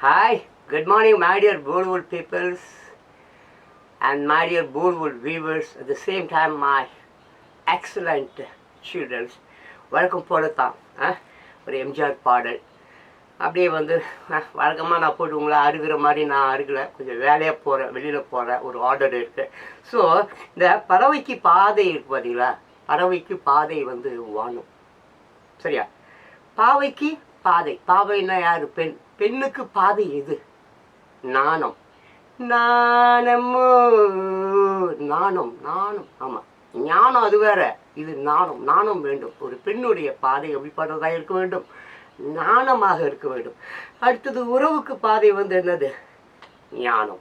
Hi good morning my dear Bollywood and and my dear Bollywood viewers. At the same time, my வழக்கம் போல தான் ஆ, ஒரு எம்ஜிஆர் பாடல். அப்படியே வந்து வழக்கமாக நான் போட்டு உங்களை அருகிற மாதிரி நான் அருகலை கொஞ்சம் வேலையாக போகிறேன் வெளியில் போகிறேன் ஒரு ஆர்டர் இருக்குது ஸோ இந்த பறவைக்கு பாதை இருக்கு பார்த்தீங்களா பறவைக்கு பாதை வந்து வாணும் சரியா? பாவைக்கு பாதை. பாவைன்னா யாரு? பெண். பெண்ணுக்கு பாதை எது? நாணம். நாணமோ நாணம் நாணம். ஆமா. ஞானம் அது வேற. இது நாணம். நாணம் வேண்டும். ஒரு பெண்ணுடைய பாதை எப்படிப்பட்டதாக இருக்க வேண்டும். நாணமாக இருக்க வேண்டும். அடுத்தது உறவுக்கு பாதை வந்து என்னது? ஞானம்.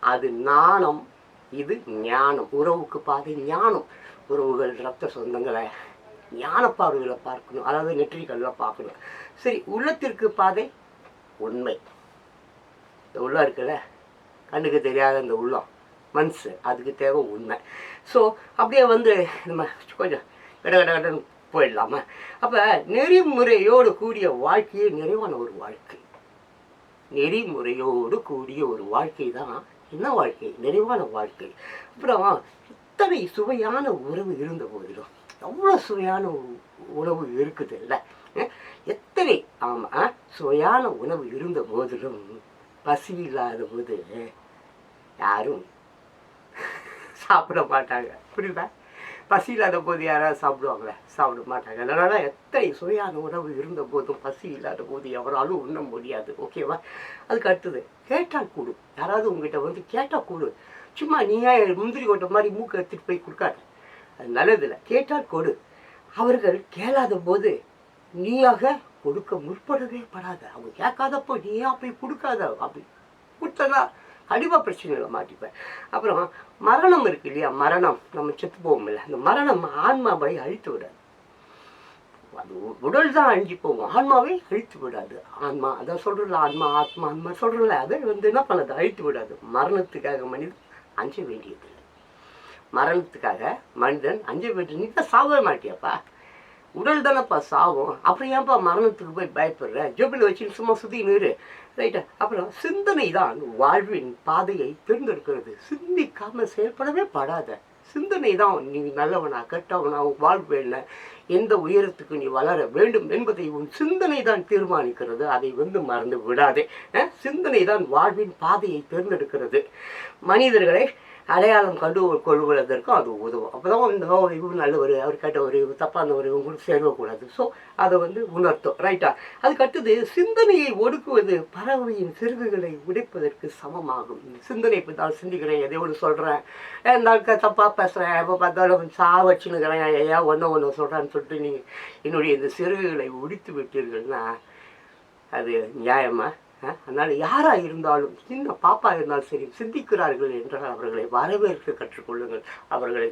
அது நாணம் இது ஞானம். உறவுக்கு பாதை ஞானம். உறவுகள் ரத்த சொந்தங்களை ஞானப்பார்வைகளை பார்க்கணும். அதாவது நெற்றிகளில் பார்க்கணும். சரி உள்ளத்திற்கு பாதை உண்மை. இந்த உள்ளம் இருக்குல்ல? கண்ணுக்கு தெரியாத இந்த உள்ளம் மனசு அதுக்கு தேவை உண்மை. ஸோ அப்படியே வந்து நம்ம கொஞ்சம் கட கட கடன்னு போயிடலாமா? அப்போ நெறிமுறையோடு கூடிய வாழ்க்கையே நிறைவான ஒரு வாழ்க்கை. நெறிமுறையோடு கூடிய ஒரு வாழ்க்கை தான் என்ன வாழ்க்கை? நிறைவான வாழ்க்கை. அப்புறம் இத்தனை சுவையான உறவு இருந்த போதிலும் எவ்வளோ சுவையான உ- உணவு இருக்குது இல்லை எத்தனை ஆமாம் சுவையான உணவு இருந்த போதிலும் பசி இல்லாத போது யாரும் சாப்பிட மாட்டாங்க. புரியுதா? பசி இல்லாத போது யாராவது சாப்பிடுவாங்களே? சாப்பிட மாட்டாங்க. அதனால எத்தனை சுவையான உணவு இருந்த போதும் பசி இல்லாத போது எவராலும் உண்ண முடியாது. ஓகேவா? அதுக்கு அடுத்தது கேட்டால் கூடு. யாராவது உங்ககிட்ட வந்து கேட்டால் கூடு. சும்மா நீயா முந்திரி கொட்டை மாதிரி மூக்கை எடுத்துட்டு போய் கொடுக்காத. அது நல்லதில்லை. கேட்டால் கொடு. அவர்கள் கேளாத போது நீயாக கொடுக்க முற்படவே படாத. அவங்க கேட்காதப்போ நீயா போய் கொடுக்காத? அப்படி. கொடுத்தனா கண்டிப்பாக பிரச்சனைகளை மாட்டிப்பேன். அப்புறம் மரணம் இருக்கு இல்லையா? மரணம். நம்ம செத்து போவோம்ல. அந்த மரணம் ஆன்மாவை அழித்து விடாது. அது உடல் தான் அழிஞ்சு போகும். ஆன்மாவை அழித்து விடாது. ஆன்மா அதான் சொல்கிறல ஆன்மா ஆத்மா ஆன்மா சொல்கிறல அதை வந்து என்ன பண்ணது? அழித்து விடாது. மரணத்துக்காக மனிதன் அஞ்ச வேண்டியது மரணத்துக்காக மனிதன் அஞ்சு வேண்டியது நீ தான் சாவவே மாட்டியாப்பா. உடல் தானேப்பா சாவும். அப்புறம் ஏன்ப்பா மரணத்துக்கு போய் பயப்படுற? ஜோபில் வச்சு சும்மா சுற்றி நிறு ரைட்டா அப்புறம் சிந்தனை தான் வாழ்வின் பாதையை தேர்ந்தெடுக்கிறது. சிந்திக்காமல் செயல்படவே படாத. சிந்தனை தான் நீ நல்லவனா கெட்டவனா உன் வாழ்வு என்ன எந்த உயரத்துக்கு நீ வளர வேண்டும் என்பதை உன் சிந்தனை தான் தீர்மானிக்கிறது. அதை வந்து மறந்து விடாதே. சிந்தனை தான் வாழ்வின் பாதையை தேர்ந்தெடுக்கிறது. மனிதர்களை அடையாளம் கண்டு கொள்வதற்கும் அது உதவும். அப்போதான் இந்த ஓ, இவர் நல்லவர் அவர் கேட்டவர் இவர் தப்பானவர் இவங்க இவங்களுக்கு சேரக்கூடாது. ஸோ அதை வந்து உணர்த்தும். ரைட்டா அதுக்கடுத்தது சிந்தனையை ஒடுக்குவது பறவையின் சிறகுகளை உடைப்பதற்கு சமமாகும். இந்த சிந்தனை இப்போ தான் சிந்திக்கிறேன் எதையோ ஒன்று சொல்கிறேன் இருந்தாக்க தப்பாக பேசுகிறேன் எப்போ பார்த்தாலும் சாவச்சுன்னுக்கிறேன் ஐயா ஒன்று ஒன்று சொல்கிறான்னு சொல்லிட்டு நீ என்னுடைய இந்த சிறகுகளை உடித்து விட்டீர்கள்னா அது நியாயமாக அதனால் யாரா இருந்தாலும் சின்ன பாப்பா இருந்தாலும் சரி சிந்திக்கிறார்கள் என்றால் அவர்களை வரவேற்க கற்றுக்கொள்ளுங்கள். அவர்களை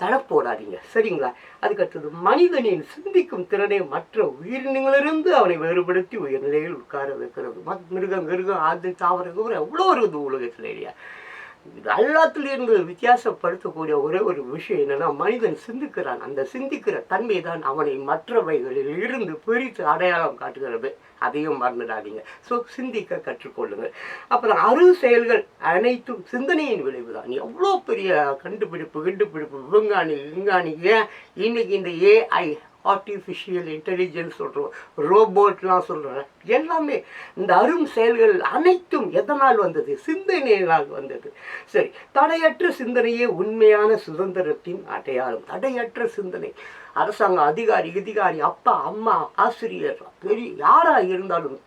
தடப்போடாதீங்க சரிங்களா? அதுக்கடுத்தது மனிதனின் சிந்திக்கும் திறனை மற்ற உயிரினங்களிலிருந்து அவனை வேறுபடுத்தி உயர்நிலையில் உட்கார வைக்கிறது. மிருகம் மிருகம் ஆது தாவரங்கள் எவ்வளோ இருக்குது உலகத்தில் இல்லையா எல்லாத்துலேருந்து வித்தியாசப்படுத்தக்கூடிய ஒரே ஒரு விஷயம் என்னன்னா மனிதன் சிந்திக்கிறான். அந்த சிந்திக்கிற தன்மை தான் அவனை மற்றவைகளில் இருந்து பிரித்து அடையாளம் காட்டுகிறது. அதையும் மறந்துடாதீங்க. ஸோ சிந்திக்க கற்றுக்கொள்ளுங்கள். அப்புறம் அறு செயல்கள் அனைத்தும் சிந்தனையின் விளைவு தான் எவ்வளோ பெரிய கண்டுபிடிப்பு கண்டுபிடிப்பு விஞ்ஞானி விஞ்ஞானி ஏன்? இன்னைக்கு இந்த ஏஐ ஆர்டிஃபிஷியல் இன்டெலிஜென்ஸ் சொல்கிறோம் ரோபோட்லாம் சொல்கிறோம் எல்லாமே இந்த அரும் செயல்கள் அனைத்தும் எதனால் வந்தது? சிந்தனையினால் வந்தது. சரி தடையற்ற சிந்தனையே உண்மையான சுதந்திரத்தின் அடையாளம். தடையற்ற சிந்தனை. அரசாங்க அதிகாரி அதிகாரி அப்பா அம்மா ஆசிரியர் பெரிய யாராக இருந்தாலும்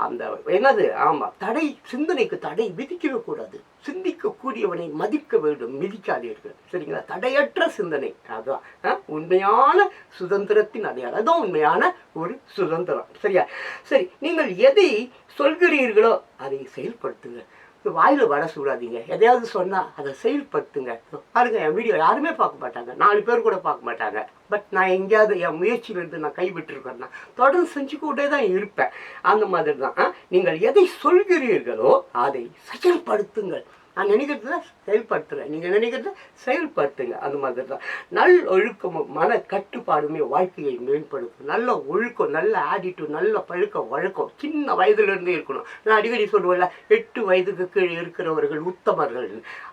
அந்த என்னது? ஆமாம் தடை சிந்தனைக்கு தடை விதிக்கவே கூடாது. சிந்திக்கக்கூடியவனை மதிக்க வேண்டும் மிதிக்காதீர்கள். சரிங்களா? தடையற்ற சிந்தனை. அதுதான் ஆ? உண்மையான சுதந்திரத்தின் அடையாளம். அதுதான் உண்மையான ஒரு சுதந்திரம். சரியா? சரி நீங்கள் எதை சொல்கிறீர்களோ அதை செயல்படுத்துங்கள். வாயில வர சூடாதீங்க. எதையாவது சொன்னால் அதை செயல்படுத்துங்க. பாருங்க என் வீடியோ யாருமே பார்க்க மாட்டாங்க. நாலு பேர் கூட பார்க்க மாட்டாங்க. பட் நான் எங்கேயாவது என் முயற்சியிலிருந்து நான் கைவிட்டுருக்கேன்னா தொடர்ந்து செஞ்சுக்கிட்டே தான் இருப்பேன். அந்த மாதிரி தான் நீங்கள் எதை சொல்கிறீர்களோ அதை செயல்படுத்துங்கள். நான் நினைக்கிறத செயல்படுத்துகிறேன் நீங்கள் நினைக்கிறத செயல்படுத்துங்க. அந்த மாதிரி தான். நல் ஒழுக்கமும் மன கட்டுப்பாடுமே வாழ்க்கையை மேம்படுத்தும். நல்ல ஒழுக்கம் நல்ல ஆட்டிடியூட் நல்ல பழக்கம் வழக்கம். சின்ன வயதுலேருந்தே இருக்கணும். நான் அடிக்கடி சொல்லுவேன்ல எட்டு வயதுக்கு கீழே இருக்கிறவர்கள் உத்தமர்கள்.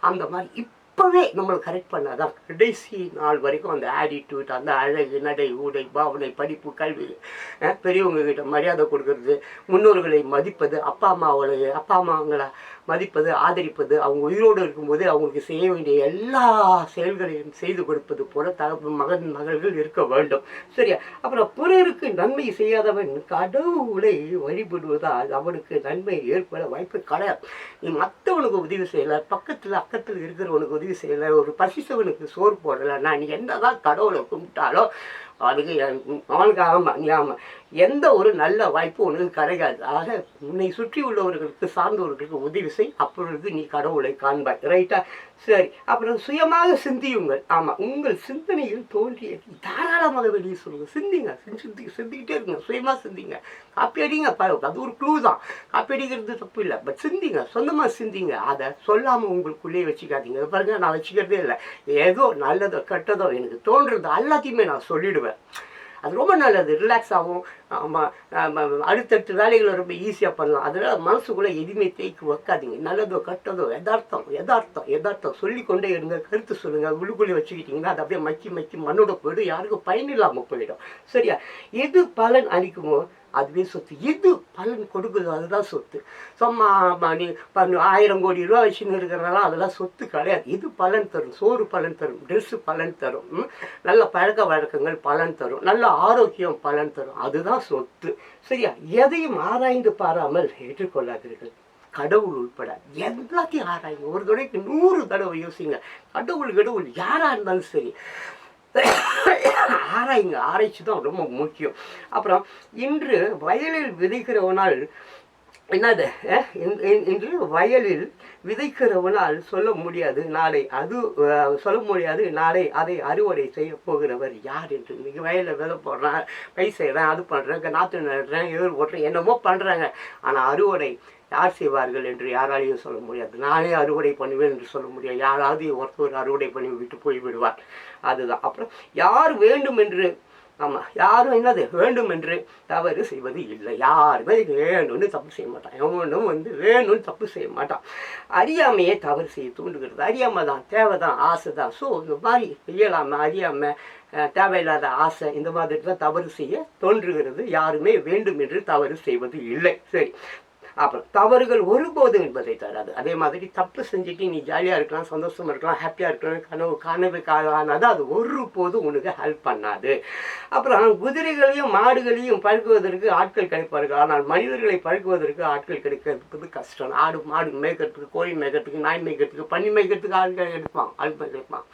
அந்த மாதிரி இப்போவே நம்மளை கரெக்ட் பண்ணாதான் கடைசி நாள் வரைக்கும் அந்த ஆட்டிடியூட் அந்த அழகு நடை உடை பாவனை படிப்பு கல்வி பெரியவங்க கிட்ட மரியாதை கொடுக்கறது முன்னோர்களை மதிப்பது அப்பா அம்மாவோட அப்பா அம்மாங்களை மதிப்பது ஆதரிப்பது அவங்க உயிரோடு இருக்கும்போது அவங்களுக்கு செய்ய வேண்டிய எல்லா செயல்களையும் செய்து கொடுப்பது போல தகப்பு மகன் மகள்கள் இருக்க வேண்டும். சரியா? அப்புறம் பிறருக்கு நன்மை செய்யாதவன் கடவுளை வழிபடுவதால் அவனுக்கு நன்மை ஏற்பட வாய்ப்பு கிடையாது நீ மற்றவனுக்கு உதவி செய்யலை பக்கத்தில் அக்கத்தில் இருக்கிறவனுக்கு உதவி செய்யலை ஒரு பசித்தவனுக்கு சோறு போடலை நான் நீ என்னதான் கடவுளை கும்பிட்டாலும் அதுக்கு அவனுக்கு ஆமாம் நீ ஆமாம் எந்த ஒரு நல்ல வாய்ப்பு உனக்கு கிடைக்காது. ஆக உன்னை சுற்றி உள்ளவர்களுக்கு சார்ந்தவர்களுக்கு உதவி செய். அப்பொழுது நீ கடவுளை காண்பாய். ரைட்டா சரி அப்புறம் சுயமாக சிந்தியுங்கள். ஆமாம் உங்கள் சிந்தனையில் தோன்றிய தாராளமாக வெளியே சொல்லுங்க சிந்திங்க சிந்தி சிந்திக்கிட்டே இருங்க. சுயமாக சிந்திங்க. காப்பி அடிங்க அது ஒரு க்ளூ தான். காப்பி அடிக்கிறது தப்பு இல்லை. பட் சிந்திங்க சொந்தமாக சிந்திங்க. அதை சொல்லாமல் உங்களுக்குள்ளேயே வச்சுக்காதீங்க. பாருங்கள் பாருங்க நான் வச்சுக்கிறதே இல்லை. ஏதோ நல்லதோ கெட்டதோ எனக்கு தோன்றது எல்லாத்தையுமே நான் சொல்லிடுவேன். அது ரொம்ப நல்லது. ரிலாக்ஸ் ஆகும். ஆமாம் அடுத்தடுத்த வேலைகளை ரொம்ப ஈஸியாக பண்ணலாம். அதனால் மனசுக்குள்ளே எதுவுமே தேய்க்கு வைக்காதீங்க. நல்லதோ கட்டதோ யதார்த்தம் யதார்த்தம் யதார்த்தம். சொல்லிக்கொண்டே இருங்க. கருத்து சொல்லுங்கள் உள்ளுக்குள்ளே வச்சுக்கிட்டிங்கன்னா அது அப்படியே மக்கி மக்கி மண்ணோட போயிடும். யாருக்கும் பயன் இல்லாமல் போயிடும். சரியா? எது பலன் அளிக்குமோ அதுவே சொத்து. இது பலன் கொடுக்குதோ அதுதான் சொத்து. சும்மா நீ ப- ஆயிரம் கோடி ரூபா வச்சுன்னு இருக்கிறனால அதெல்லாம் சொத்து கிடையாது. இது பலன் தரும்? சோறு பலன் தரும் ட்ரெஸ்ஸு பலன் தரும் ம்? நல்ல பழக்க வழக்கங்கள் பலன் தரும் நல்ல ஆரோக்கியம் பலன் தரும். அதுதான் சொத்து. சரியா? எதையும் ஆராய்ந்து பாராமல் ஏற்றுக்கொள்ளாதீர்கள். கடவுள் உட்பட எல்லாத்தையும் ஆராயுங்க. ஒரு தடவைக்கு நூறு தடவை யோசிங்க. கடவுள் கடவுள் யாராக இருந்தாலும் சரி. ஆராய்ங்க ஆராய்ச்சி தான் ரொம்ப முக்கியம். அப்புறம் இன்று வயலில் விதைக்கிறவனால் என்னது இன்று வயலில் விதைக்கிறவனால் சொல்ல முடியாது நாளை அது சொல்ல முடியாது நாளை அதை அறுவடை செய்ய போகிறவர் யார் என்று. இன்னைக்கு வயலில் விதை போடுறேன் பை செய்கிறேன் அது பண்ணுறேன் நாற்று நடுறேன் ஏர் ஓட்டுறேன் என்னமோ பண்ணுறாங்க ஆனால் அறுவடை யார் செய்வார்கள் என்று யாராலையும் சொல்ல முடியாது. நானே அறுவடை பண்ணுவேன் என்று சொல்ல முடியாது. யாராவது ஒருத்தர் அறுவடை பண்ணி விட்டு போய் விடுவார். அதுதான். அப்புறம் யார் வேண்டும் என்று ஆமாம் யாரும் என்னது? வேண்டும் என்று தவறு செய்வது இல்லை. யாருமே வேணும்னு தப்பு செய்ய மாட்டான். எவனும் வந்து வேணும்னு தப்பு செய்ய மாட்டான். அறியாமையே தவறு செய்ய தூண்டுகிறது. அறியாமை தான் தேவை தான் ஆசை தான். ஸோ இந்த மாதிரி இயலாமை அறியாமை தேவையில்லாத ஆசை இந்த மாதிரி தான் தவறு செய்ய தோன்றுகிறது. யாருமே வேண்டும் என்று தவறு செய்வது இல்லை. சரி. அப்புறம் தவறுகள் ஒருபோதும் என்பதை தராது. அதே மாதிரி தப்பு செஞ்சுட்டு நீ ஜாலியாக இருக்கலாம் சந்தோஷமாக இருக்கலாம் ஹாப்பியாக இருக்கலாம் கனவு கனவு காணாது. அது ஒருபோதும் உனக்கு ஹெல்ப் பண்ணாது. அப்புறம் குதிரைகளையும் மாடுகளையும் பழக்குவதற்கு ஆட்கள் கிடைப்பார்கள். ஆனால் மனிதர்களை பழக்குவதற்கு ஆட்கள் கிடைக்கிறதுக்கு கஷ்டம். ஆடு மாடு மேய்க்கிறதுக்கு கோழி மேய்க்கிறதுக்கு நாய் மேய்க்கிறதுக்கு பன்னி மேய்க்கிறதுக்கு ஆட்கள் எடுப்பான் ஆட்கள் கிடைப்பான்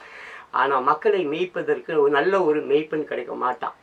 ஆனால் மக்களை மேய்ப்பதற்கு ஒரு நல்ல ஒரு மேய்ப்பன் கிடைக்க மாட்டான்.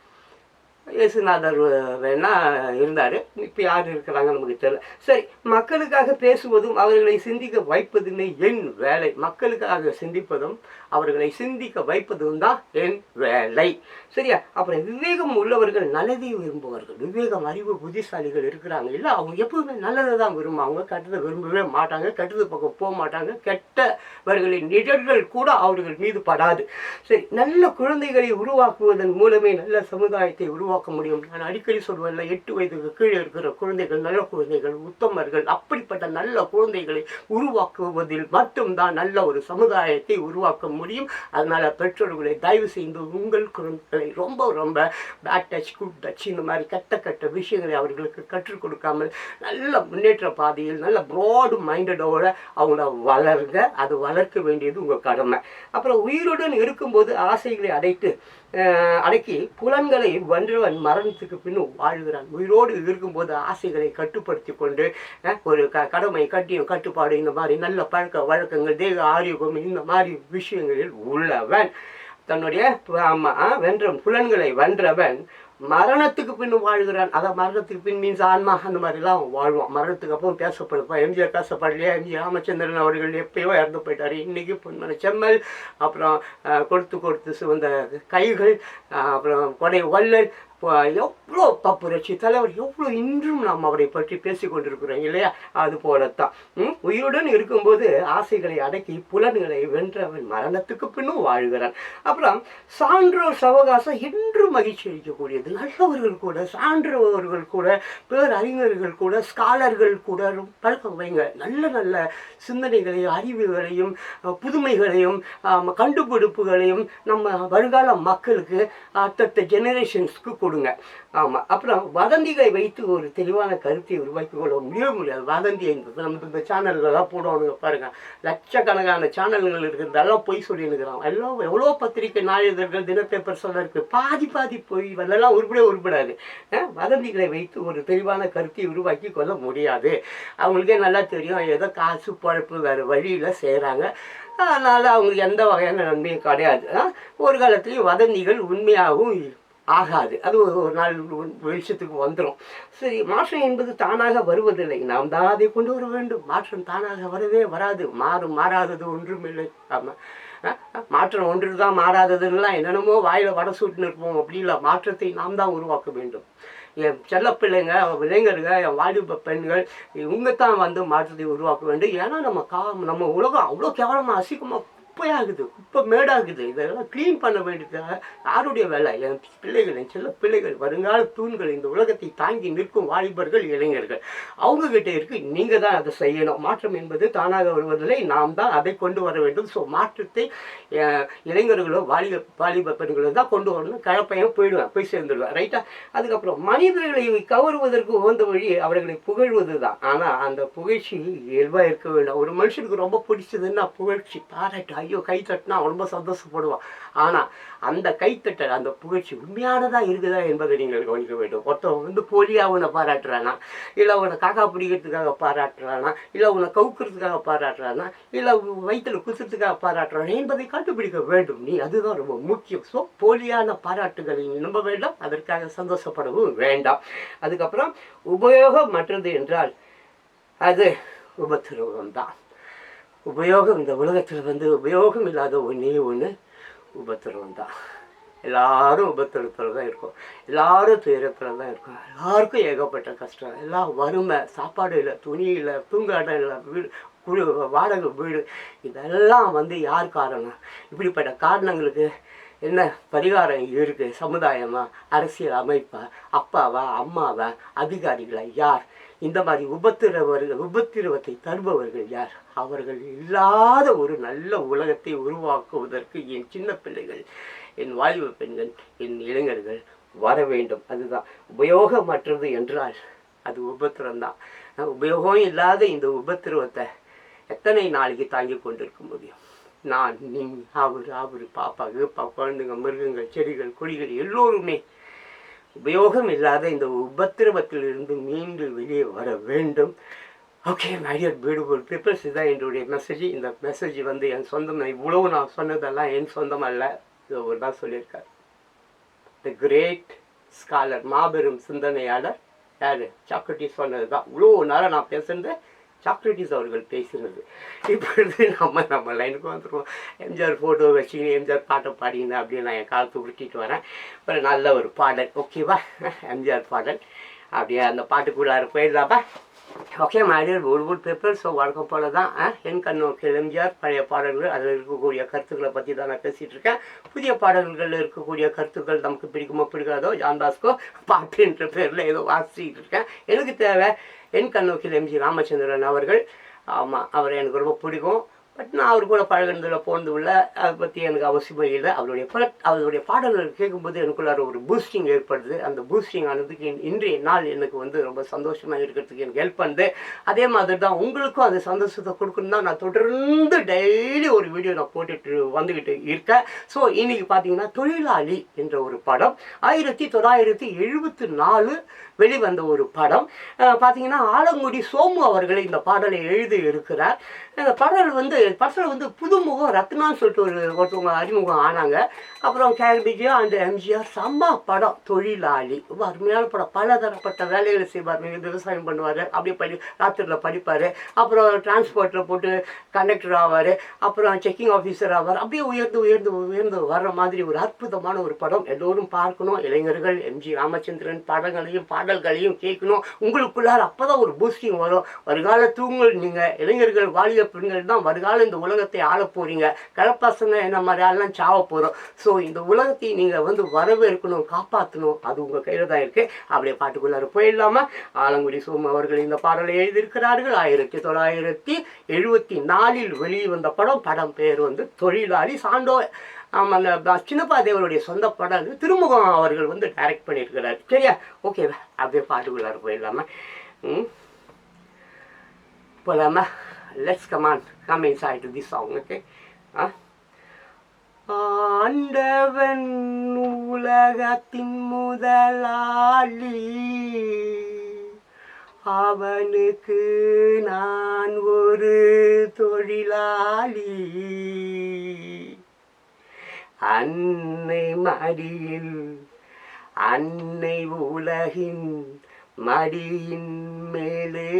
இயேசுநாதர் வேணா இருந்தார். இப்போ யார் இருக்கிறாங்க நமக்கு தெரியல. சரி மக்களுக்காக பேசுவதும் அவர்களை சிந்திக்க வைப்பதுமே என் வேலை. மக்களுக்காக சிந்திப்பதும் அவர்களை சிந்திக்க வைப்பதும் தான் என் வேலை. சரியா? அப்புறம் விவேகம் உள்ளவர்கள் நல்லதை விரும்புவார்கள். விவேகம் அறிவு புத்திசாலிகள் இருக்கிறாங்க. இல்லை அவங்க எப்பவுமே நல்லதை தான் விரும்புவாங்க. கெட்டதை விரும்பவே மாட்டாங்க. கெட்டது பக்கம் போக மாட்டாங்க. கெட்டவர்களின் நிழல்கள் கூட அவர்கள் மீது படாது. சரி நல்ல குழந்தைகளை உருவாக்குவதன் மூலமே நல்ல சமுதாயத்தை உருவாக்க முடியும். நான் அடிக்கடி சொல்வேன்ல எட்டு வயதுக்கு கீழே இருக்கிற குழந்தைகள் நல்ல குழந்தைகள் உத்தமர்கள் அப்படிப்பட்ட நல்ல குழந்தைகளை உருவாக்குவதில் மட்டும்தான் நல்ல ஒரு சமுதாயத்தை உருவாக்க முடியும் முடியும். அதனால் பெற்றோர்களை தயவு செய்து உங்கள் குழந்தைகளை ரொம்ப ரொம்ப பேட் டச் குட் டச் இந்த மாதிரி கெட்ட கெட்ட விஷயங்களை அவர்களுக்கு கற்றுக் கொடுக்காமல் நல்ல முன்னேற்ற பாதையில் நல்ல ப்ராடு மைண்டடோட அவங்கள வளருங்க. அது வளர்க்க வேண்டியது உங்கள் கடமை. அப்புறம் உயிருடன் இருக்கும்போது ஆசைகளை அடைத்து அடக்கி புலன்களை வன்றவன் மரணத்துக்கு பின்னும் வாழ்கிறான். உயிரோடு இருக்கும்போது ஆசைகளை கட்டுப்படுத்தி கொண்டு ஒரு க கடமை கட்டியம் கட்டுப்பாடு இந்த மாதிரி நல்ல பழக்க வழக்கங்கள் தேக ஆரோக்கியம் இந்த மாதிரி விஷயங்கள் புலன்களில் உள்ளவன். தன்னுடைய ப- ஆ, வென்ற புலன்களை வென்றவன் மரணத்துக்கு பின் வாழ்கிறான். அதான் மரணத்துக்கு பின் மீன்ஸ் ஆன்மா அந்த மாதிரிலாம் வாழ்வான். மரணத்துக்கு அப்புறம் பேசப்படுப்பான் எம்ஜிஆர் பேசப்படலையா? எம்ஜி ராமச்சந்திரன் அவர்கள் எப்பயோ இறந்து போயிட்டார். இன்னைக்கு பொன்மன செம்மல் அப்புறம் கொடுத்து கொடுத்து சிவந்த கைகள் அப்புறம் கொடை வள்ளல் எவ்வளோ புரட்சி தலைவர் எவ்வளோ இன்றும் நாம் அவரை பற்றி பேசி கொண்டிருக்கிறோம் இல்லையா? அது போலத்தான். உயிருடன் இருக்கும்போது ஆசைகளை அடக்கி புலன்களை வென்றவன் மரணத்துக்கு பின்னும் வாழ்கிறான். அப்புறம் சான்றோர் சவகாசம் என்றும் மகிழ்ச்சி அளிக்கக்கூடியது. நல்லவர்கள் கூட சான்றவர்கள் கூட பேரறிஞர்கள் கூட ஸ்காலர்கள் கூட பழக்கம் வைங்க நல்ல நல்ல சிந்தனைகளையும் அறிவுகளையும் புதுமைகளையும் கண்டுபிடிப்புகளையும் நம்ம வருங்கால மக்களுக்கு அடுத்த ஜெனரேஷன்ஸ்க்கு கொடு கொடுங்க. ஆமாம் அப்புறம் வதந்திகளை வைத்து ஒரு தெளிவான கருத்தை உருவாக்கி கொள்ள முடியவே முடியாது வதந்தி என்பது. நம்ம இந்த சேனல்லாம் போடுவானுங்க பாருங்கள் லட்சக்கணக்கான சேனல்கள் இருக்கிறதெல்லாம் பொய் சொல்லியிருக்கிறான் எல்லாம் எவ்வளோ பத்திரிக்கை நாளிதழ்கள் தினப்பேப்பர் சொல்ல இருக்குது பாதி பாதி பொய். அதெல்லாம் உருப்படவே உருப்படாது. வதந்திகளை வைத்து ஒரு தெளிவான கருத்தை உருவாக்கி கொள்ள முடியாது. அவங்களுக்கே நல்லா தெரியும். ஏதோ காசு பழப்பு வேறு வழியில் செய்கிறாங்க அதனால் அவங்களுக்கு எந்த வகையான நன்மையும் கிடையாது. ஒரு காலத்துலேயும் வதந்திகள் உண்மையாகவும் ஆகாது. அது ஒரு ஒரு நாள் வெளிச்சத்துக்கு வந்துடும் சரி மாற்றம் என்பது தானாக வருவதில்லை. நாம் தான் அதை கொண்டு வர வேண்டும். மாற்றம் தானாக வரவே வராது. மாறும் மாறாதது ஒன்றுமில்லை ஆமாம் மாற்றம் ஒன்று தான் மாறாததுலாம் என்னென்னமோ வாயில் வடை சுட்டுன்னு இருப்போம். அப்படி இல்லை. மாற்றத்தை நாம் தான் உருவாக்க வேண்டும். என் செல்ல பிள்ளைங்க இளைஞர்கள் என் வாலிப பெண்கள் இவங்க தான் வந்து மாற்றத்தை உருவாக்க வேண்டும். ஏன்னா நம்ம கா நம்ம உலகம் அவ்வளோ கேவலமாக அசிக்கமாக குப்பையாகுது குப்பை மேடாகுது. இதெல்லாம் க்ளீன் பண்ண வேண்டியதாக யாருடைய வேலை? என் பிள்ளைகள் என் செல்ல பிள்ளைகள் வருங்கால தூண்கள் இந்த உலகத்தை தாங்கி நிற்கும் வாலிபர்கள் இளைஞர்கள். அவங்க இருக்கு நீங்கள் தான் அதை செய்யணும். மாற்றம் என்பது தானாக வருவதில்லை. நாம் தான் அதை கொண்டு வர வேண்டும். ஸோ மாற்றத்தை இளைஞர்களோ வாலிப வாலிப பெண்களோ தான் கொண்டு வரணும். கலப்பையும் போயிடுவேன் போய் சேர்ந்துடுவேன். ரைட்டா அதுக்கப்புறம் மனிதர்களை கவருவதற்கு உகந்த வழி அவர்களை புகழ்வது தான் ஆனால் அந்த புகழ்ச்சி இயல்பாக இருக்க வேண்டும். ஒரு மனுஷனுக்கு ரொம்ப பிடிச்சதுன்னா புகழ்ச்சி பாராட்டு ஐயோ கை தட்டினா ரொம்ப சந்தோஷப்படுவான் ஆனால் அந்த கைத்தட்டல் அந்த புகழ்ச்சி உண்மையானதாக இருக்குதா என்பதை நீங்கள் கவனிக்க வேண்டும். ஒருத்தவன் வந்து போலியாக உன்னை பாராட்டுறானா? இல்லை உன்னை காக்கா பிடிக்கிறதுக்காக பாராட்டுறானா? இல்லை உன்னை கவுக்கிறதுக்காக பாராட்டுறானா? இல்லை வயிற்றில் குத்துறதுக்காக பாராட்டுறானா என்பதை கண்டுபிடிக்க வேண்டும். நீ அதுதான் ரொம்ப முக்கியம். ஸோ போலியான பாராட்டுகளை நம்ப வேண்டாம். அதற்காக சந்தோஷப்படவும் வேண்டாம். அதுக்கப்புறம் உபயோகமற்றது என்றால் அது உபத்திரவம் தான் உபயோகம் இந்த உலகத்தில் வந்து உபயோகம் இல்லாத ஒன்றே ஒன்று உபத்திரவம் தான். எல்லாரும் உபத்திரத்தில் தான் இருக்கும். எல்லாரும் துயரத்தில் தான் இருக்கும். எல்லாருக்கும் ஏகப்பட்ட கஷ்டம். எல்லாம் வறுமை சாப்பாடு இல்லை துணி இல்லை தூங்காடம் இல்லை வீடு குழு வாடகை வீடு. இதெல்லாம் வந்து யார் காரணம்? இப்படிப்பட்ட காரணங்களுக்கு என்ன பரிகாரம் இருக்குது சமுதாயமா? அரசியல் அமைப்பா? அப்பாவா? அம்மாவா? அதிகாரிகளா? யார்? இந்த மாதிரி உபத்திரவர்கள் உபத்திரவத்தை தருபவர்கள் யார்? அவர்கள் இல்லாத ஒரு நல்ல உலகத்தை உருவாக்குவதற்கு என் சின்ன பிள்ளைகள் என் வாலிப பெண்கள் என் இளைஞர்கள் வர வேண்டும். அதுதான். உபயோகமற்றது என்றால் அது உபத்திரம்தான். உபயோகம் இல்லாத இந்த உபத்திரவத்தை எத்தனை நாளைக்கு தாங்கி கொண்டிருக்க முடியும்? நான் நீ அவர் அவர் பாப்பா கீப்பா குழந்தைங்க மிருகங்கள் செடிகள் கொடிகள் எல்லோருமே உபயோகம் இல்லாத இந்த உபத்திரவத்தில் இருந்து மீண்டு வெளியே வர வேண்டும். Okay my dear beautiful peoples இதுதான் என்னுடைய மெசேஜ் இந்த மெசேஜ் வந்து என் சொந்தம். இவ்வளவு நான் சொன்னதெல்லாம் என் சொந்தம் அல்ல. இது ஒரு தான் சொல்லியிருக்கார். த கிரேட் ஸ்காலர் மாபெரும் சிந்தனையாளர் யார்? சாக்கட்டி சொன்னது தான் இவ்வளோ நேரம் நான் பேசுனது சாக்ரட்டிஸ் அவர்கள் பேசினது இப்பொழுது நம்ம நம்ம லைனுக்கு வந்துடுவோம் எம்ஜிஆர் ஃபோட்டோ வச்சுக்கின்னு எம்ஜிஆர் பாட்டை பாடின்னு அப்படின்னு நான் என் காலத்தை உருட்டிட்டு வரேன். ஒரு நல்ல ஒரு பாடல் ஓகேவா எம்ஜிஆர் பாடல். அப்படியே அந்த பாட்டுக்குள்ளார போயிடலாப்பா ஓகே மாடியர் ஒரு பேப்பர் ஸோ வழக்கம் போல தான் ஆ, என் கண்ணோக்கில் எம்ஜிஆர் பழைய பாடல்கள் அதில் இருக்கக்கூடிய கருத்துக்களை பற்றி தான் நான் பேசிகிட்டு இருக்கேன். புதிய பாடல்களில் இருக்கக்கூடிய கருத்துக்கள் நமக்கு பிடிக்குமோ பிடிக்காதோ ஜான் பாஸ்கோ பாட்டுன்ற பேரில் ஏதோ வாசிக்கிட்டு இருக்கேன். எனக்கு தேவை என் கண்ணோக்கில் எம்ஜி ராமச்சந்திரன் அவர்கள் ஆமாம் அவர் எனக்கு ரொம்ப பிடிக்கும். பட் நான் அவர் கூட பழகினதில் போனது இல்லை அதை பற்றி எனக்கு அவசியமே இல்லை. அவருடைய பட அவருடைய பாடல்கள் கேட்கும்போது எனக்குள்ளார ஒரு பூஸ்டிங் ஏற்படுது. அந்த பூஸ்டிங் ஆனதுக்கு இன்றைய நாள் எனக்கு வந்து ரொம்ப சந்தோஷமாக இருக்கிறதுக்கு எனக்கு ஹெல்ப் பண்ணுது. அதே மாதிரி தான் உங்களுக்கும் அந்த சந்தோஷத்தை கொடுக்கணும் தான் நான் தொடர்ந்து டெய்லி ஒரு வீடியோ நான் போட்டுட்டு வந்துக்கிட்டு இருக்கேன். ஸோ இன்றைக்கி பார்த்தீங்கன்னா தொழிலாளி என்ற ஒரு படம் ஆயிரத்தி தொள்ளாயிரத்தி எழுபத்தி நாலு வெளிவந்த ஒரு படம். பார்த்தீங்கன்னா ஆலங்குடி சோமு அவர்களே இந்த பாடலை எழுதி இருக்கிறார். இந்த பாடல் வந்து படத்தில் வந்து புதுமுகம் ரத்னான்னு சொல்லிட்டு ஒரு ஒருத்தவங்க அறிமுகம் ஆனாங்க. அப்புறம் கேர் விஜயா அந்த எம்ஜிஆர் செம்ம படம் தொழிலாளி. ரொம்ப அருமையான படம். பலதரப்பட்ட வேலைகளை செய்வார். விவசாயம் பண்ணுவார். அப்படியே படி ராத்திரியில் படிப்பார். அப்புறம் டிரான்ஸ்போர்ட்டில் போட்டு கண்டக்டர் ஆவார். அப்புறம் செக்கிங் ஆஃபீஸர் ஆவார். அப்படியே உயர்ந்து உயர்ந்து உயர்ந்து வர்ற மாதிரி ஒரு அற்புதமான ஒரு படம். எல்லோரும் பார்க்கணும். இளைஞர்கள் எம்ஜி ராமச்சந்திரன் படங்களையும் பாடல்களையும் கேட்கணும். உங்களுக்குள்ளார் அப்போ தான் ஒரு பூஸ்டிங் வரும். வருங்கால தூங்கல் நீங்கள் இளைஞர்கள் வாலிய பெண்கள் தான் வருகாலம் இந்த உலகத்தை ஆள போகிறீங்க கலப்பசங்க என்ன மாதிரி ஆள்லாம் சாவ போகிறோம் ஸோ இந்த உலகத்தை நீங்கள் வந்து வரவேற்கணும் காப்பாற்றணும் அது உங்கள் கையில் தான் இருக்கு. அப்படியே பாட்டுக்குள்ளார போயிடலாமா? ஆலங்குடி சோமு அவர்கள் இந்த பாடலை எழுதியிருக்கிறார்கள். ஆயிரத்தி தொள்ளாயிரத்தி எழுபத்தி நாலில் வெளிவந்த படம் படம் பேர் வந்து தொழிலாளி சாண்டோ. ஆமாம் அந்த சின்னப்பா தேவருடைய சொந்த படம் திருமுகம் அவர்கள் வந்து டைரக்ட் பண்ணியிருக்கிறார். சரியா? ஓகேவா அப்படியே பாட்டுக்குள்ளார போயிடலாமா? ம்? போலாமா let's come on come inside the song okay ஆ ஆண்டவன் உலகத்தின் முதலாளி. அவனுக்கு நான் ஒரு தொழிலாளி. அன்னை மடியில் அன்னை உலகின் மடியின் மேலே.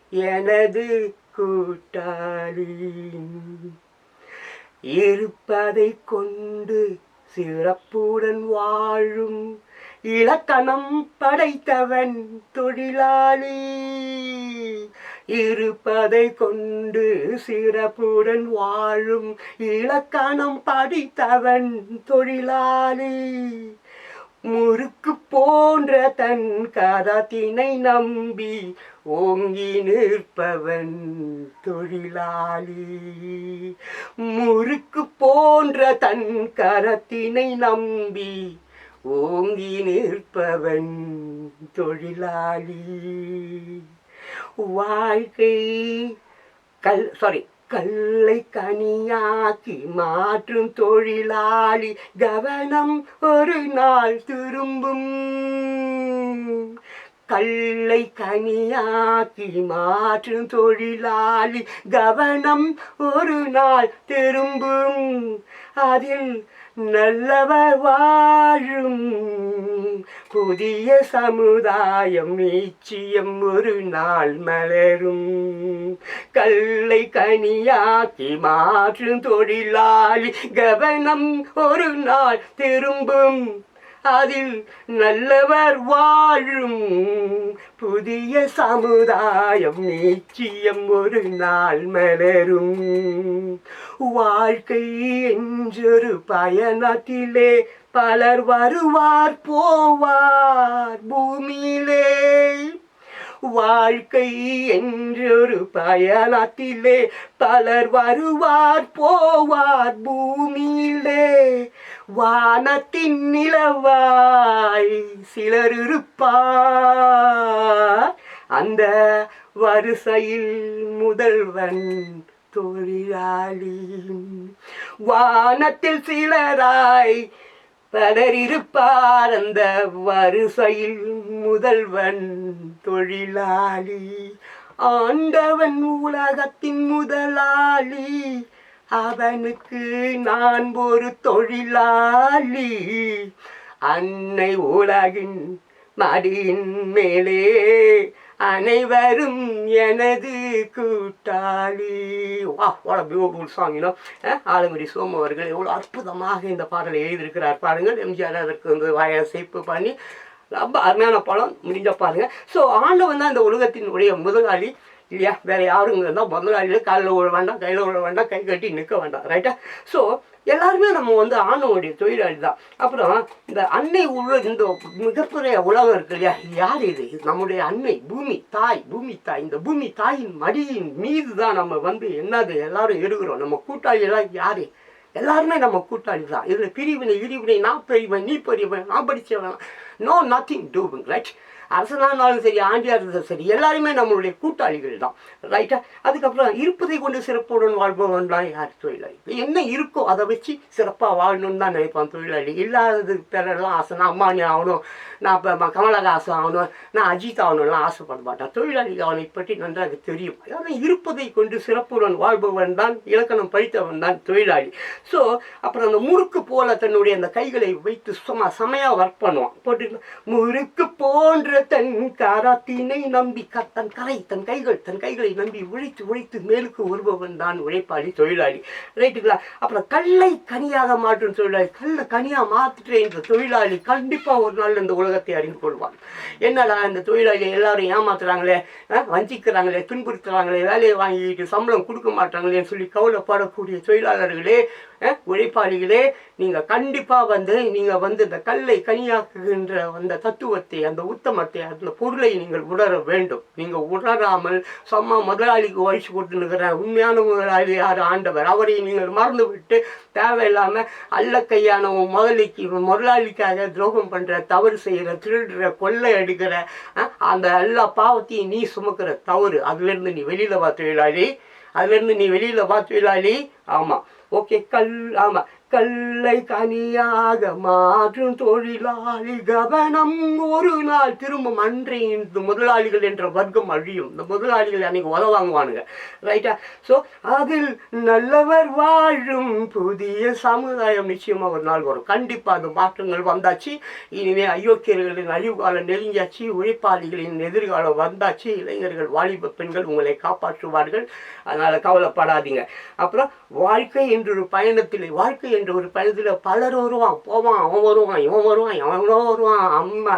எனது கூட்டாளி இருப்பதை கொண்டு சிறப்புடன் வாழும் இலக்கணம் படைத்தவன் தொழிலாளி. இருப்பதை கொண்டு சிறப்புடன் வாழும் இலக்கணம் படித்தவன் தொழிலாளி. முறுக்கு போன்ற தன் கரத்தினை நம்பி ஓங்கி நிற்பவன் தொழிலாளி. முறுக்கு போன்ற தன் கரத்தினை நம்பி ஓங்கி நிற்பவன் தொழிலாளி. வாழ்க்கை கல் சாரி கல்லை கனியாக்கி மாற்றும் தொழிலாளி கவனம் ஒரு நாள் திரும்பும். கல்லை கனியாக்கி மாற்றும் தொழிலாளி கவனம் ஒரு நாள் திரும்பும். அதில் நல்லவர் வாழும் புதிய சமுதாயம் நிச்சயம் ஒரு நாள் மலரும். கல்லை கனியாக்கி மாற்றும் தொழிலாளி கவனம் ஒரு நாள் திரும்பும். அதில் நல்லவர் வாழும். புதிய சமுதாயம் நிச்சயம் ஒரு நாள் மலரும். வாழ்க்கை என்றொரு பயணத்திலே பலர் வருவார் போவார் பூமியிலே. வாழ்க்கை என்றொரு பயணத்திலே பலர் வருவார் போவார் பூமியிலே. வானத்தின் நிலவாய் சிலர் இருப்பார் அந்த வரிசையில் முதல்வன் தொழிலாளி. வானத்தில் சிலராய் பலர் இருப்பார் அந்த வரிசையில் முதல்வன் தொழிலாளி. ஆண்டவன் உலகத்தின் முதலாளி. அவனுக்கு நான் ஒரு தொழிலாளி. அன்னை உலகின் மடியின் மேலே அனைவரும் எனது கூட்டாளி. வா what beautiful song you know Alangudi Somu அவர்கள் எவ்வளோ அற்புதமாக இந்த பாடலை எழுதியிருக்கிறார் பாருங்கள். எம்ஜிஆர் அதற்கு வந்து வாயை சேப்பு பண்ணி ரொம்ப அருமையான படம் முடிஞ்ச பாருங்கள் ஸோ ஆண்டவன் தான் இந்த உலகத்தினுடைய முதலாளி. இல்லையா? வேற யாரும் இருந்தால் முதலாளியில் காலில் விழ வேண்டாம் கையில் விழ வேண்டாம் கை கட்டி நிற்க வேண்டாம் ரைட்டா ஸோ எல்லாருமே நம்ம வந்து ஆணுடைய தொழிலாளி தான். அப்புறம் இந்த அன்னை உள்ள இந்த மிகப்பெரிய உலகம் இருக்கு இல்லையா? யார் இது? நம்முடைய அன்னை பூமி தாய் பூமி தாய். இந்த பூமி தாயின் மடியின் மீது தான் நம்ம வந்து என்னது எல்லாரும் எடுக்கிறோம் நம்ம கூட்டாளி எல்லாம் யாரு? எல்லாருமே நம்ம கூட்டாளி தான். இதில் பிரிவினை இரிவினை நான் பெரியவன் நீ பெரியவன் நான் படித்தவன் நோ நத்திங் டூபிங் ரைட் அரசனானாலும் சரி ஆண்டியாக இருந்தாலும் சரி எல்லாருமே நம்மளுடைய கூட்டாளிகள் தான். ரைட்டா அதுக்கப்புறம் இருப்பதை கொண்டு சிறப்புடன் வாழ்பவன் தான் யார்? தொழிலாளி. என்ன இருக்கோ அதை வச்சு சிறப்பாக வாழணும்னு தான் நினைப்பான் தொழிலாளி. இல்லாதது பேரெல்லாம் ஆசை நான் அம்மானி ஆகணும் நான் இப்போ கமலஹாசன் ஆகணும் நான் அஜித் ஆகணும்லாம் ஆசைப்பட மாட்டான். தொழிலாளி அவனை பற்றி நன்றாக தெரியும். அதாவது இருப்பதை கொண்டு சிறப்புடன் வாழ்பவன் தான் இலக்கணம் படித்தவன் தான் தொழிலாளி. ஸோ அப்புறம் அந்த முறுக்கு போல தன்னுடைய அந்த கைகளை வைத்து சும்மா செமையாக ஒர்க் பண்ணுவான். போட்டு முறுக்கு போன்ற தன் காராத்தினை நம்பி கத்தன் தன் தன் கைகள் தன் கைகளை நம்பி உழைத்து உழைத்து மேலுக்கு வருபவன் தான் உழைப்பாளி தொழிலாளி. ரைட்டுங்களா அப்புறம் கல்லை கனியாக மாற்றும் தொழிலாளி கல்லை கனியாக மாற்றுற இந்த தொழிலாளி கண்டிப்பாக ஒரு நாள் இந்த உலகத்தை அறிந்து கொள்வான். என்னடா இந்த தொழிலாளி எல்லாரும் ஏமாத்துறாங்களே? வஞ்சிக்கிறாங்களே? துன்புறுத்துறாங்களே? வேலையை வாங்கிட்டு சம்பளம் கொடுக்க மாட்டாங்களேன்னு சொல்லி கவலைப்படக்கூடிய தொழிலாளர்களே உழைப்பாளிகளே நீங்கள் கண்டிப்பாக வந்து நீங்கள் வந்து இந்த கல்லை கனியாக்குகின்ற அந்த தத்துவத்தை அந்த உத்தமத்தை அந்த பொருளை நீங்கள் உணர வேண்டும். நீங்கள் உணராமல் சும்மா முதலாளிக்கு வயசு கொடுத்துருக்கிற உண்மையான முதலாளி யார்? ஆண்டவர். அவரை நீங்கள் மறந்துவிட்டு தேவையில்லாமல் அல்ல கையான முதலிக்கு முதலாளிக்காக துரோகம் பண்ணுற தவறு செய்கிற திருடுற கொள்ளை அடிக்கிற அந்த எல்லா பாவத்தையும் நீ சுமக்கிற தவறு. அதுலேருந்து நீ வெளியில் வா தொழிலாளி. அதுலேருந்து நீ வெளியில் வா தொழிலாளி. ஆமாம் ஓகே கல் ஆமாம் கல்லை கனியாக மாற்றும் தொழிலாளி கவனம். ஒரு நாள் திரும்ப அன்றே இந்த முதலாளிகள் என்ற வர்க்கம் அழியும். இந்த முதலாளிகள் அன்னைக்கு உத வாங்குவானுங்க. ரைட்டா ஸோ அதில் நல்லவர் வாழும் புதிய சமுதாயம் நிச்சயமாக ஒரு நாள் வரும். கண்டிப்பாக அந்த மாற்றங்கள் வந்தாச்சு. இனிமே அயோக்கியர்களின் அழிவு காலம் நெருங்கியாச்சு. உழைப்பாளிகளின் எதிர்காலம் வந்தாச்சு. இளைஞர்கள் வாலிப பெண்கள் உங்களை காப்பாற்றுவார்கள். அதனால் கவலைப்படாதீங்க. அப்புறம் வாழ்க்கை என்ற ஒரு பயணத்தில் வாழ்க்கை என்ற ஒரு பயணத்தில் பலர் வருவான் போவான் அவன் வருவான் இவன் வருவான் எவனோ வருவான் அம்மா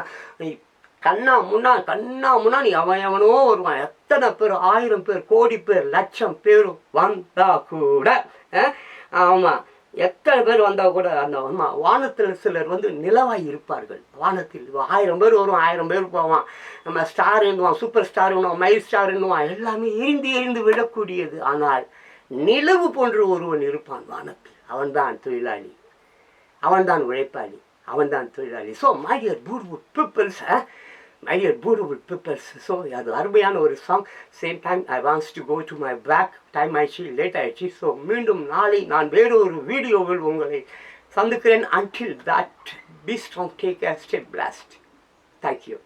கண்ணா முன்னா கண்ணா முன்னாடி அவன் எவனோ வருவான். எத்தனை பேர் ஆயிரம் பேர் கோடி பேர் லட்சம் பேர் வந்தா கூட ஆமாம் எத்தனை பேர் வந்தால் கூட அந்த வானத்தில் சிலர் வந்து நிலவாய் இருப்பார்கள். வானத்தில் ஆயிரம் பேர் வரும் ஆயிரம் பேர் போவான். நம்ம ஸ்டார் என்னுவான் சூப்பர் ஸ்டார் என்னுவான் மைல் ஸ்டார் என்னுவான் எல்லாமே எரிந்து எரிந்து விடக்கூடியது ஆனால் நிலவு போன்ற ஒருவன் இருப்பான் வானத்தில். அவன்தான் தொழிலாளி. அவன்தான் உழைப்பாளி. அவன்தான் தொழிலாளி. So my Bollywood peoples my Bollywood peoples so அது அருமையான ஒரு song same time I wants to go to my back time ஆயிடுச்சு லேட் ஆயிடுச்சு. ஸோ மீண்டும் நாளை நான் வேறு ஒரு வீடியோவில் உங்களை சந்திக்கிறேன். Until that be strong take a step blast thank you